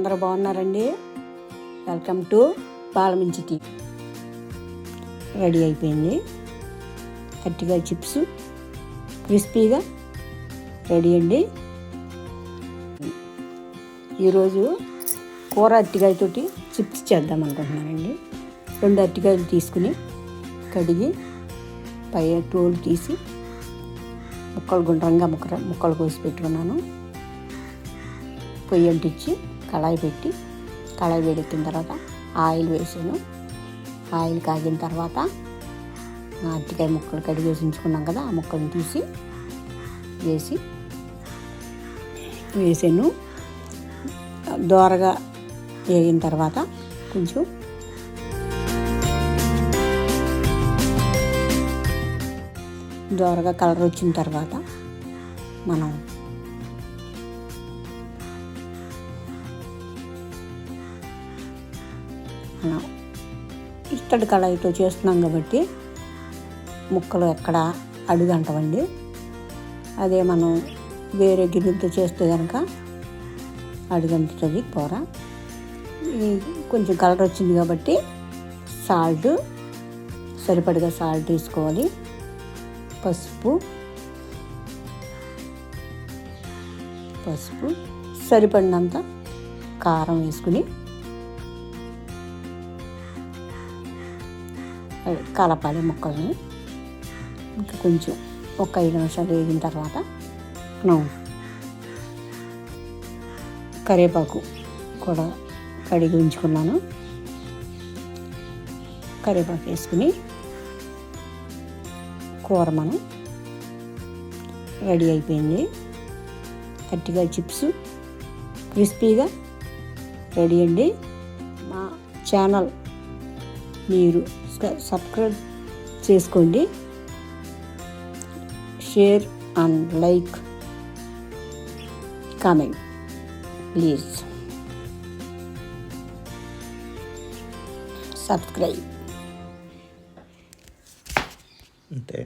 అందరూ బాగున్నారండి. Welcome to పాలమించి టీ రెడీ అయిపోయింది. గట్టిగా చిప్స్ క్రిస్పీగా రెడీ అండి. ఈరోజు కూర అరటికాయతోటి చిప్స్ చేద్దాం అనుకుంటున్నానండి. రెండు అరటికాయలు తీసుకుని కడిగి పై టోలు తీసి ముక్కలు గుండ్రంగా ముక్క ముక్కలు కోసి పెట్టుకున్నాను. పొయ్యి అంటించి కళాయి పెట్టి కళాయి వేడెక్కిన తర్వాత ఆయిల్ వేసాను. ఆయిల్ కాగిన తర్వాత అరటికాయ ముక్కలు కడిగేసి ఉంచుకున్నాం కదా ఆ ముక్కలు తీసి వేసి వేసాను. దోరగా వేగిన తర్వాత కొంచెం దోరగా కలర్ వచ్చిన తర్వాత మనం మనం ఇత్తడి కళాయితో చేస్తున్నాం కాబట్టి ముక్కలు ఎక్కడ అడుగంటవండి. అదే మనం వేరే గిన్నెలతో చేస్తే కనుక అడుగంటుతుంది కూర. కొంచెం కలర్ వచ్చింది కాబట్టి సాల్ట్ సరిపడగా సాల్ట్ తీసుకోవాలి పసుపు పసుపు సరిపడినంత కారం వేసుకుని కలపాలి ముక్కల్ని. ఇంకా కొంచెం ఒక ఐదు నిమిషాలు వేగిన తర్వాత మనం కరివేపాకు కూడా కడిగి ఉంచుకున్నాను. కరివేపాకు వేసుకుని కూర మనం రెడీ అయిపోయింది. గట్టిగా చిప్స్ క్రిస్పీగా రెడీ అండి. మా ఛానల్ మీరు సబ్స్క్రైబ్ చేసుకోండి. Share and like comment please subscribe అంతే.